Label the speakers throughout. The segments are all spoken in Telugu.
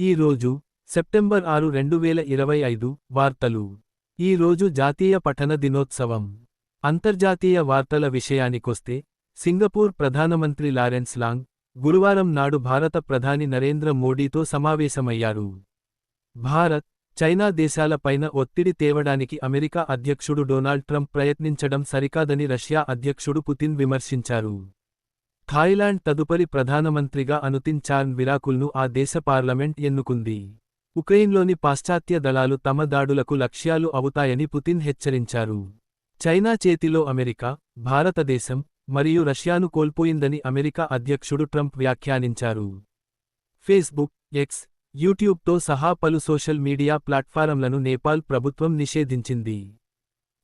Speaker 1: ఈ రోజు సెప్టెంబర్ ఆరు రెండు వేల ఇరవై ఐదు వార్తలు. ఈ రోజు జాతీయ పఠన దినోత్సవం. అంతర్జాతీయ వార్తల విషయానికొస్తే సింగపూర్ ప్రధానమంత్రి లారెన్స్ లాంగ్ గురువారం నాడు భారత ప్రధాని నరేంద్ర మోడీతో సమావేశమయ్యారు. భారత్ చైనా దేశాలపైన ఒత్తిడి తేవడానికి అమెరికా అధ్యక్షుడు డొనాల్డ్ ట్రంప్ ప్రయత్నించడం సరికాదని రష్యా అధ్యక్షుడు పుతిన్ విమర్శించారు. థాయిలాండ్ తదుపరి ప్రధానమంత్రిగా అనుతిన్ చాన్ విరాకుల్ను ఆ దేశ పార్లమెంట్ ఎన్నుకుంది. ఉక్రెయిన్లోని పాశ్చాత్య దళాలు తమ దాడులకు లక్ష్యాలు అవుతాయని పుతిన్ హెచ్చరించారు. చైనా చేతిలో అమెరికా భారతదేశం మరియు రష్యాను కోల్పోయిందని అమెరికా అధ్యక్షుడు ట్రంప్ వ్యాఖ్యానించారు. ఫేస్బుక్ ఎక్స్ యూట్యూబ్తో సహా పలు సోషల్ మీడియా ప్లాట్ఫారంలను నేపాల్ ప్రభుత్వం నిషేధించింది.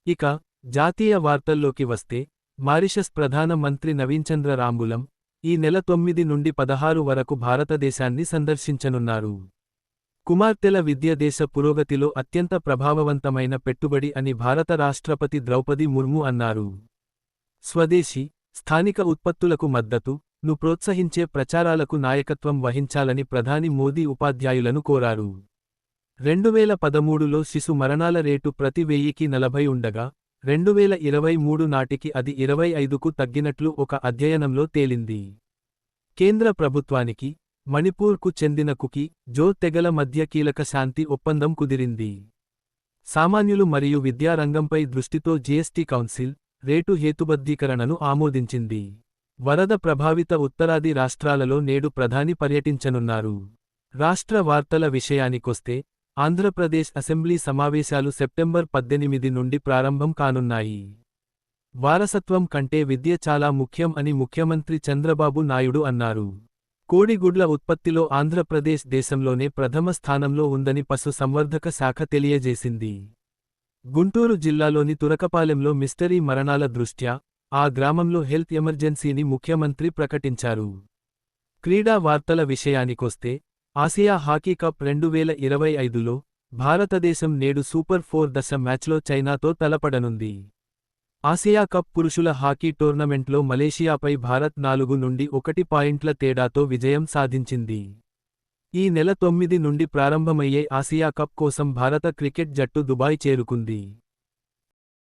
Speaker 1: ఇక జాతీయ వార్తల్లోకి వస్తే మారిషస్ ప్రధాన మంత్రి నవీన్చంద్ర రాంబులం ఈ నెల తొమ్మిది నుండి పదహారు వరకు భారతదేశాన్ని సందర్శించనున్నారు. కుమార్తెల విద్య దేశ పురోగతిలో అత్యంత ప్రభావవంతమైన పెట్టుబడి అని భారత రాష్ట్రపతి ద్రౌపది ముర్ము అన్నారు. స్వదేశీ స్థానిక ఉత్పత్తులకు మద్దతు ను ప్రోత్సహించే ప్రచారాలకు నాయకత్వం వహించాలని ప్రధాని మోదీ ఉపాధ్యాయులను కోరారు. రెండువేల పదమూడులో శిశు మరణాల రేటు ప్రతి వెయ్యికి నలభై ఉండగా రెండువేల ఇరవై మూడు నాటికి అది ఇరవై ఐదుకు తగ్గినట్లు ఒక అధ్యయనంలో తేలింది. కేంద్ర ప్రభుత్వానికి మణిపూర్కు చెందిన కుకి జో తెగల మధ్య కీలక శాంతి ఒప్పందం కుదిరింది. సామాన్యులు మరియు విద్యారంగంపై దృష్టితో జీఎస్టీ కౌన్సిల్ రేటు హేతుబద్ధీకరణను ఆమోదించింది. వరద ప్రభావిత ఉత్తరాది రాష్ట్రాలలో నేడు ప్రధాని పర్యటించనున్నారు. రాష్ట్ర వార్తల విషయానికొస్తే ఆంధ్రప్రదేశ్ అసెంబ్లీ సమావేశాలు సెప్టెంబర్ పద్దెనిమిది నుండి ప్రారంభం కానున్నాయి. వారసత్వం కంటే విద్య చాలా ముఖ్యం అని ముఖ్యమంత్రి చంద్రబాబు నాయుడు అన్నారు. కోడిగుడ్ల ఉత్పత్తిలో ఆంధ్రప్రదేశ్ దేశంలోనే ప్రథమ స్థానంలో ఉందని పశు సంవర్ధక శాఖ తెలియజేసింది. గుంటూరు జిల్లాలోని తురకపాలెంలో మిస్టరీ మరణాల దృష్ట్యా ఆ గ్రామంలో హెల్త్ ఎమర్జెన్సీని ముఖ్యమంత్రి ప్రకటించారు. క్రీడా వార్తల విషయానికొస్తే ఆసియా హాకీ కప్ రెండు వేల ఇరవై ఐదులో భారతదేశం నేడు సూపర్ ఫోర్ దశ మ్యాచ్లో చైనాతో తలపడనుంది. ఆసియా కప్ పురుషుల హాకీ టోర్నమెంట్లో మలేషియాపై భారత్ నాలుగు నుండి ఒకటి పాయింట్ల తేడాతో విజయం సాధించింది. ఈ నెల తొమ్మిది నుండి ప్రారంభమయ్యే ఆసియా కప్ కోసం భారత క్రికెట్ జట్టు దుబాయ్ చేరుకుంది.